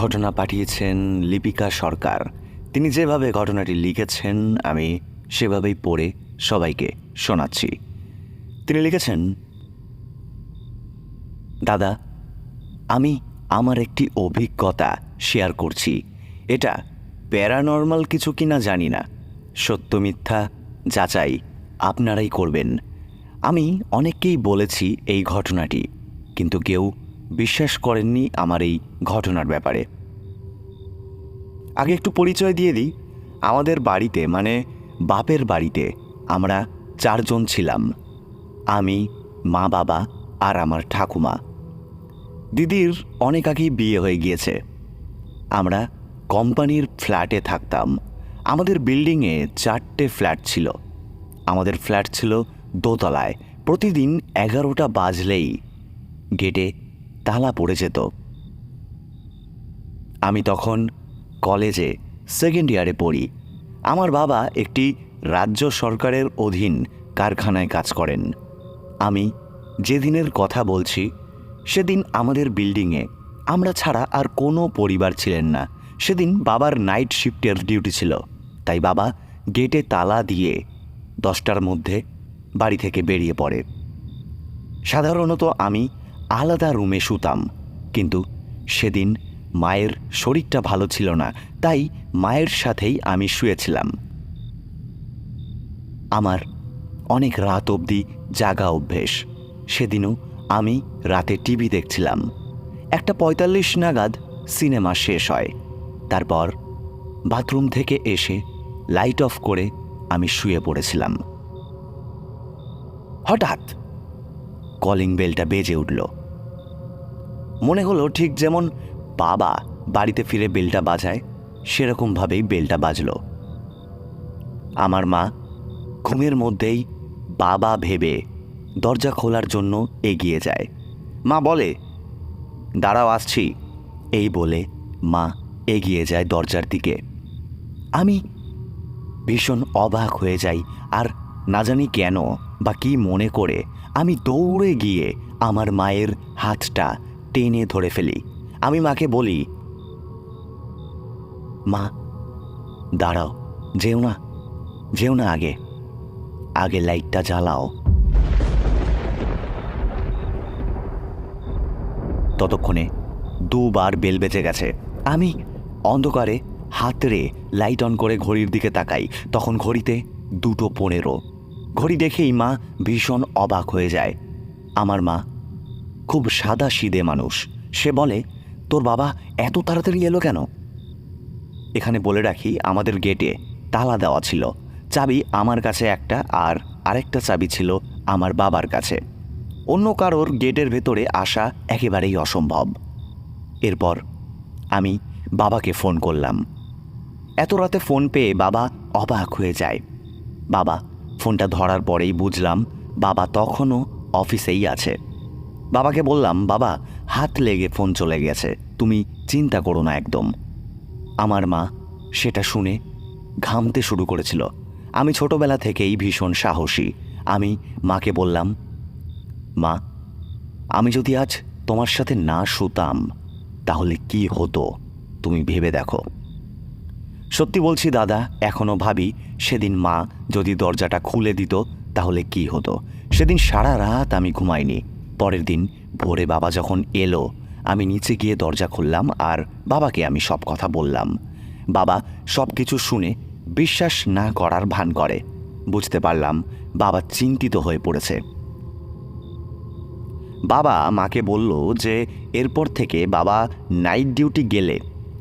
ঘটনা পাঠিয়েছেন লিপিকা সরকার। তিনি যেভাবে ঘটনাটি লিখেছেন, আমি সেভাবেই পড়ে সবাইকে শোনাচ্ছি। তিনি লিখেছেন, দাদা, আমি আমার একটি অভিজ্ঞতা শেয়ার করছি। এটা প্যারানর্মাল কিছু কিনা জানি না। সত্য মিথ্যা যাচাই আপনারাই করবেন। আমি অনেককেই বলেছি এই ঘটনাটি, কিন্তু কেউ বিশ্বাস করেননি আমার এই ঘটনার ব্যাপারে। আগে একটু পরিচয় দিয়ে দিই। আমাদের বাড়িতে মানে বাপের বাড়িতে, আমরা চারজন ছিলাম। আমি, মা বাবা আর আমার ঠাকুমা। দিদির অনেক আগেই বিয়ে হয়ে গিয়েছে। আমরা কোম্পানির ফ্ল্যাটে থাকতাম। আমাদের বিল্ডিংয়ে চারটে ফ্ল্যাট ছিল। আমাদের ফ্ল্যাট ছিল দোতলায়। প্রতিদিন এগারোটা বাজলেই গেটে তালা পড়ে যেত। আমি তখন কলেজে সেকেন্ড ইয়ারে পড়ি। আমার বাবা একটি রাজ্য সরকারের অধীন কারখানায় কাজ করেন। আমি যেদিনের কথা বলছি, সেদিন আমাদের বিল্ডিংয়ে আমরা ছাড়া আর কোনো পরিবার ছিলেন না। সেদিন বাবার নাইট শিফটের ডিউটি ছিল, তাই বাবা গেটে তালা দিয়ে দশটার মধ্যে বাড়ি থেকে বেরিয়ে পড়ে। সাধারণত আমি আলাদা রুমে শুতাম। কিন্তু সেদিন মায়ের শরীরটা ভালো ছিল না, তাই মায়ের সাথেই আমি শুয়েছিলাম। আমার অনেক রাত অবধি জাগা অভ্যেস। সেদিনও আমি রাতে টিভি দেখছিলাম। একটা পঁয়তাল্লিশ নাগাদ সিনেমা শেষ হয়। তারপর বাথরুম থেকে এসে লাইট অফ করে আমি শুয়ে পড়েছিলাম। হঠাৎ কলিং বেলটা বেজে উঠল। মনে হলো ঠিক যেমন বাবা বাড়িতে ফিরে বেলটা বাজায় সেরকমভাবেই বেলটা বাজলো। আমার মা ঘুমের মধ্যেই বাবা ভেবে দরজা খোলার জন্য এগিয়ে যায়। মা বলে, দাঁড়াও, আসছি। এই বলে মা এগিয়ে যায় দরজার দিকে। আমি ভীষণ অবাক হয়ে যাই, আর না জানি কেন বা কি মনে করে আমি দৌড়ে গিয়ে আমার মায়ের হাতটা টেনে ধরে ফেলি। আমি মাকে বলি, মা, দাঁড়াও, যেও না যেও না আগে আগে লাইটটা জ্বালাও। ততক্ষণে দুবার বেল বেজে গেছে। আমি অন্ধকারে হাতড়ে লাইট অন করে ঘড়ির দিকে তাকাই। তখন ঘড়িতে দুটো পনেরো। ঘড়ি দেখেই মা ভীষণ অবাক হয়ে যায়। আমার মা খুব সাদা সিদে মানুষ। সে বলে, তোর বাবা এত তাড়াতাড়ি এলো কেন? এখানে বলে রাখি, আমাদের গেটে তালা দেওয়া ছিল। চাবি আমার কাছে একটা আর আরেকটা চাবি ছিল আমার বাবার কাছে। অন্য কারোর গেটের ভেতরে আসা একেবারেই অসম্ভব। এরপর আমি বাবাকে ফোন করলাম। এত রাতে ফোন পেয়ে বাবা অবাক হয়ে যায়। বাবা, ফোনটা ধরার পরেই বুঝলাম বাবা তখনও অফিসেই আছে। বাবাকে বললাম, বাবা, হাত লেগে ফোন চলে গেছে। তুমি চিন্তা করো না একদম। আমার মা সেটা শুনে ঘামতে শুরু করেছিল। আমি ছোটবেলা থেকেই ভীষণ সাহসী। আমি মাকে বললাম, মা, আমি যদি আজ তোমার সাথে না শুতাম, তাহলে কি হতো? তুমি ভেবে দেখো। সত্যি বলছি দাদা এখনও ভাবি, সেদিন মা যদি দরজাটা খুলে দিত, তাহলে কি হতো? সেদিন সারা রাত আমি ঘুমাইনি। পরের দিন ভোরে বাবা যখন এলো, আমি নিচে গিয়ে দরজা খুললাম আর বাবাকে আমি সব কথা বললাম। বাবা সব কিছু শুনে বিশ্বাস না করার ভান করে। বুঝতে পারলাম বাবা চিন্তিত হয়ে পড়েছে। বাবা মাকে বলল যে এরপর থেকে বাবা নাইট ডিউটি গেলে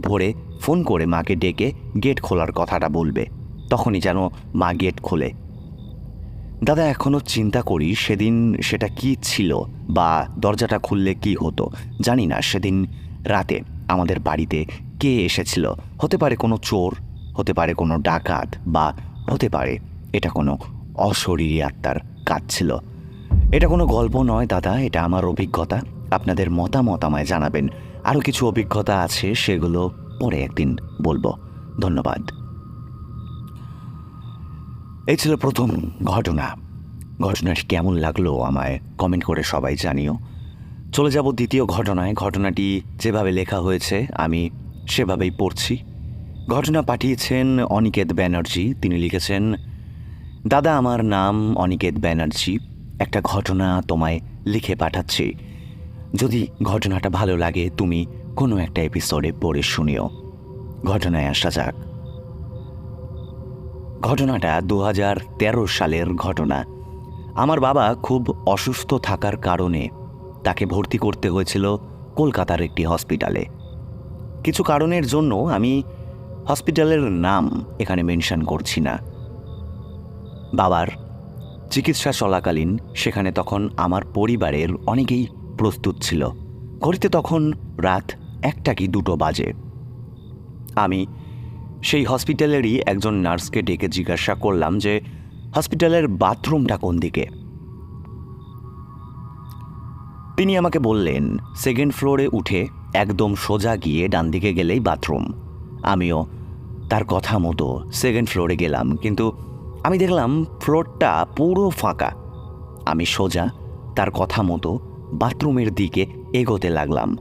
ভোরে ফোন করে মাকে ডেকে গেট খোলার কথাটা বলবে। তখনই যেন মা গেট খোলে। দাদা এখনও চিন্তা করি, সেদিন সেটা কি ছিল বা দরজাটা খুললে কি হতো, জানি না। সেদিন রাতে আমাদের বাড়িতে কে এসেছিল? হতে পারে কোনো চোর, হতে পারে কোনো ডাকাত বা হতে পারে এটা কোনো অশরীরী আত্মার কাজ ছিল। এটা কোনো গল্প নয় দাদা, এটা আমার অভিজ্ঞতা। আপনাদের মতামত আমায় জানাবেন। আরও কিছু অভিজ্ঞতা আছে, সেগুলো পরে একদিন বলব। ধন্যবাদ। এই ছিল প্রথম ঘটনা। ঘটনাটি কেমন লাগল আমায় কমেন্ট করে সবাই জানিও। চলে যাব দ্বিতীয় ঘটনায়। ঘটনাটি যেভাবে লেখা হয়েছে, আমি সেভাবেই পড়ছি। ঘটনা পাঠিয়েছেন অনিকেত ব্যানার্জি। তিনি লিখেছেন, দাদা, আমার নাম অনিকেত ব্যানার্জি। একটা ঘটনা তোমায় লিখে পাঠাচ্ছি। যদি ঘটনাটা ভালো লাগে, তুমি কোনো একটা এপিসোডে পড়ে শুনিও। ঘটনায় আসা যাক। ঘটনাটা দু হাজার তেরো সালের ঘটনা। আমার বাবা খুব অসুস্থ থাকার কারণে তাকে ভর্তি করতে হয়েছিল কলকাতার একটি হসপিটালে। কিছু কারণের জন্য আমি হসপিটালের নাম এখানে মেনশন করছি না। বাবার চিকিৎসা চলাকালীন সেখানে তখন আমার পরিবারের অনেকেই প্রস্তুত ছিল। ঘড়িতে তখন রাত একটা কি দুটো বাজে। আমি সেই হসপিটালেরই একজন নার্সকে ডেকে জিজ্ঞাসা করলাম যে, হসপিটালের বাথরুমটা কোন দিকে? তিনি আমাকে বললেন, সেকেন্ড ফ্লোরে উঠে একদম সোজা গিয়ে ডান দিকে গেলেই বাথরুম। আমিও, তার কথা মতো সেকেন্ড ফ্লোরে গেলাম, কিন্তু আমি দেখলাম ফ্লোরটা পুরো ফাঁকা। আমি সোজা, তার কথা মতো বাথরুমের দিকে এগোতে লাগলাম।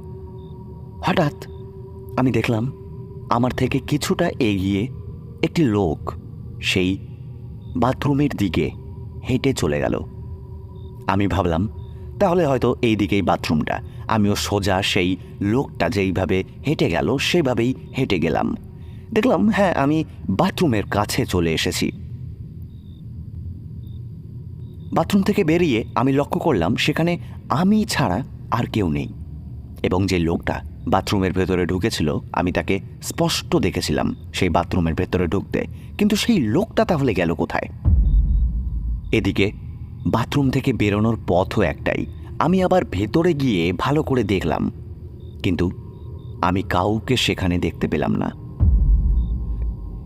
হঠাৎ আমি দেখলাম আমার থেকে কিছুটা এগিয়ে একটি লোক সেই বাথরুমের দিকে হেঁটে চলে গেল। আমি ভাবলাম, তাহলে হয়তো এই দিকেই বাথরুমটা। আমিও সোজা সেই লোকটা যেইভাবে হেঁটে গেল, সেভাবেই হেঁটে গেলাম। দেখলাম হ্যাঁ আমি বাথরুমের কাছে চলে এসেছি। বাথরুম থেকে বেরিয়ে আমি লক্ষ্য করলাম, সেখানে আমি ছাড়া আর কেউ নেই। এবং যে লোকটা বাথরুমের ভেতরে ঢুকেছিল, আমি তাকে স্পষ্ট দেখেছিলাম সেই বাথরুমের ভেতরে ঢুকতে। কিন্তু সেই লোকটা তাহলে গেল কোথায়? এদিকে, বাথরুম থেকে বেরোনোর পথও একটাই। আমি আবার ভেতরে গিয়ে ভালো করে দেখলাম। কিন্তু আমি কাউকে সেখানে দেখতে পেলাম না।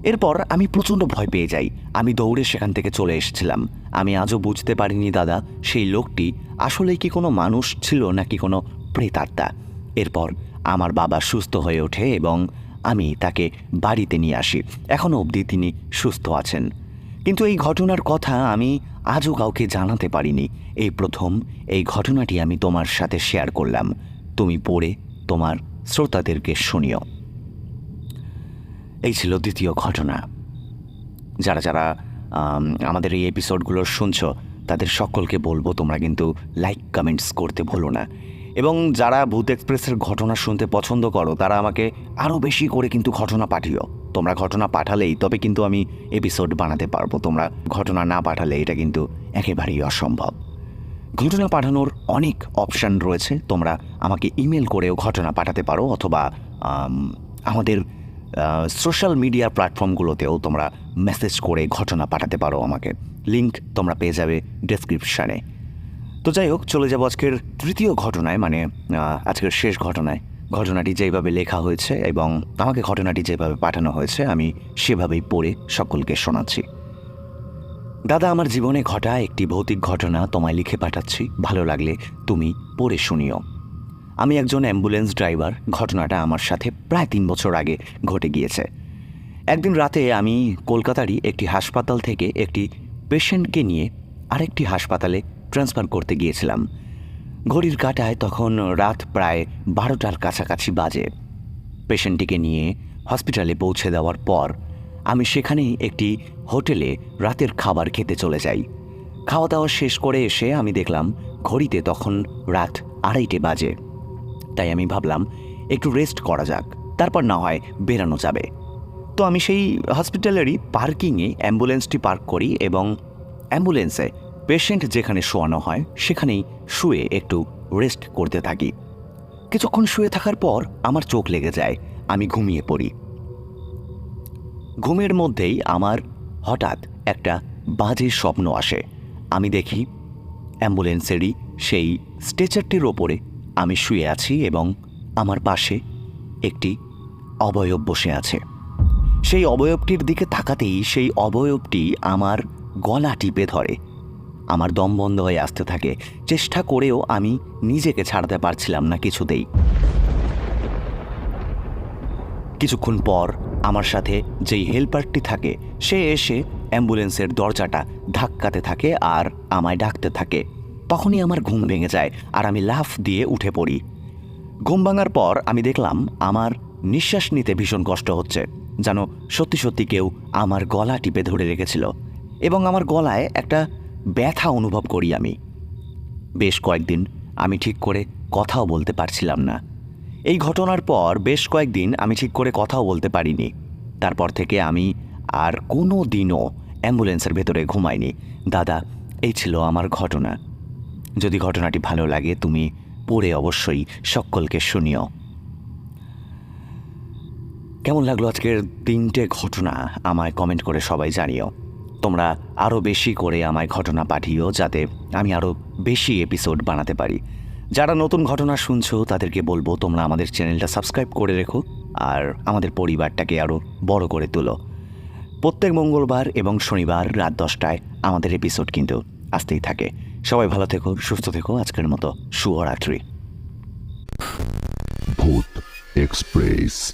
এরপর আমি প্রচণ্ড ভয় পেয়ে যাই। আমি দৌড়ে সেখান থেকে চলে এসেছিলাম। আমি আজও বুঝতে পারিনি, দাদা, সেই লোকটি আসলে কি কোনো মানুষ ছিল নাকি কোনো প্রেতাত্মা। এরপর আমার বাবা সুস্থ হয়ে ওঠে এবং আমি তাকে বাড়িতে নিয়ে আসি। এখনও অবধি তিনি সুস্থ আছেন। কিন্তু এই ঘটনার কথা আমি আজও কাউকে জানাতে পারিনি। এই প্রথম এই ঘটনাটি আমি তোমার সাথে শেয়ার করলাম। তুমি পড়ে তোমার শ্রোতাদেরকে শুনিও। এই ছিল দ্বিতীয় ঘটনা। যারা যারা আমাদের এই এপিসোডগুলো শুনছো, তাদের সকলকে বলব তোমরা কিন্তু লাইক কমেন্টস করতে ভুলো না। এবং যারা ভূত এক্সপ্রেসের ঘটনা শুনতে পছন্দ করো, তারা আমাকে আরও বেশি করে কিন্তু ঘটনা পাঠিও। তোমরা ঘটনা পাঠালেই, তবে কিন্তু আমি এপিসোড বানাতে পারব। তোমরা ঘটনা না পাঠালে, এটা কিন্তু একেবারেই অসম্ভব। ঘটনা পাঠানোর অনেক অপশান রয়েছে। তোমরা আমাকে ইমেল করেও ঘটনা পাঠাতে পারো, অথবা আমাদের সোশ্যাল মিডিয়া প্ল্যাটফর্মগুলোতেও তোমরা মেসেজ করে ঘটনা পাঠাতে পারো আমাকে। লিংক তোমরা পেয়ে যাবে ডেসক্রিপশানে তো যাই হোক, চলে যাব আজকের তৃতীয় ঘটনায় মানে আজকের শেষ ঘটনায়। ঘটনাটি যেভাবে লেখা হয়েছে এবং আমাকে ঘটনাটি যেভাবে পাঠানো হয়েছে, আমি সেভাবেই পড়ে সকলকে শোনাচ্ছি। দাদা, আমার জীবনে ঘটা একটি ভৌতিক ঘটনা তোমায় লিখে পাঠাচ্ছি। ভালো লাগলে তুমি পড়ে শুনিও। আমি একজন অ্যাম্বুলেন্স ড্রাইভার। ঘটনাটা আমার সাথে প্রায় তিন বছর আগে ঘটে গিয়েছে। একদিন রাতে আমি কলকাতারই একটি হাসপাতাল থেকে একটি পেশেন্টকে নিয়ে আরেকটি হাসপাতালে ট্রান্সফার করতে গিয়েছিলাম। ঘড়ির কাঁটায় তখন রাত প্রায় বারোটার কাছাকাছি বাজে। পেশেন্টটিকে নিয়ে হসপিটালে পৌঁছে দেওয়ার পর আমি সেখানেই একটি হোটেলে রাতের খাবার খেতে চলে যাই। খাওয়া দাওয়া শেষ করে এসে আমি দেখলাম ঘড়িতে তখন রাত আড়াইটে বাজে। তাই আমি ভাবলাম, একটু রেস্ট করা যাক, তারপর না হয় বেরানো যাবে। তো আমি সেই হসপিটালেরই পার্কিংয়ে অ্যাম্বুলেন্সটি পার্ক করি এবং অ্যাম্বুলেন্সে পেশেন্ট যেখানে শোয়ানো হয়, সেখানেই শুয়ে একটু রেস্ট করতে থাকি। কিছুক্ষণ শুয়ে থাকার পর আমার চোখ লেগে যায়, আমি ঘুমিয়ে পড়ি। ঘুমের মধ্যেই আমার হঠাৎ একটা বাজে স্বপ্ন আসে। আমি দেখি অ্যাম্বুলেন্সেরই সেই স্ট্রেচারটির ওপরে আমি শুয়ে আছি এবং আমার পাশে একটি অবয়ব বসে আছে। সেই অবয়বটির দিকে তাকাতেই সেই অবয়বটি আমার গলা টিপে ধরে। আমার দম বন্ধ হয়ে আসতে থাকে। চেষ্টা করেও আমি নিজেকে ছাড়তে পারছিলাম না কিছুতেই। কিছুক্ষণ পর আমার সাথে যেই হেল্পারটি থাকে, সে এসে অ্যাম্বুলেন্সের দরজাটা ধাক্কাতে থাকে আর আমায় ডাকতে থাকে। তখনই আমার ঘুম ভেঙে যায় আর আমি লাফ দিয়ে উঠে পড়ি। ঘুম ভাঙার পর আমি দেখলাম আমার নিঃশ্বাস নিতে ভীষণ কষ্ট হচ্ছে, যেন সত্যি সত্যি কেউ আমার গলা টিপে ধরে রেখেছিল। এবং আমার গলায় একটা ব্যথা অনুভব করি আমি। বেশ কয়েকদিন আমি ঠিক করে কথাও বলতে পারছিলাম না। এই ঘটনার পর বেশ কয়েকদিন আমি ঠিক করে কথাও বলতে পারিনি। তারপর থেকে আমি আর কোনো দিনও অ্যাম্বুলেন্সের ভেতরে ঘুমাইনি। দাদা, এই ছিল আমার ঘটনা। যদি ঘটনাটি ভালো লাগে, তুমি পড়ে অবশ্যই সকলকে শুনিও। কেমন লাগল আজকের তিনটে ঘটনা? আমায় কমেন্ট করে সবাই জানিও। তোমরা আরও বেশি করে আমায় ঘটনা পাঠিও যাতে আমি আরও বেশি এপিসোড বানাতে পারি। যারা নতুন ঘটনা শুনছো, তাদেরকে বলব তোমরা আমাদের চ্যানেলটা সাবস্ক্রাইব করে রেখো আর আমাদের পরিবারটাকে আরও বড় করে তোলো। প্রত্যেক মঙ্গলবার এবং শনিবার রাত দশটায় আমাদের এপিসোড কিন্তু আসতেই থাকে। সবাই ভালো থেকো, সুস্থ থেকো। আজকের মতো শুভরাত্রি। ভূত এক্সপ্রেস।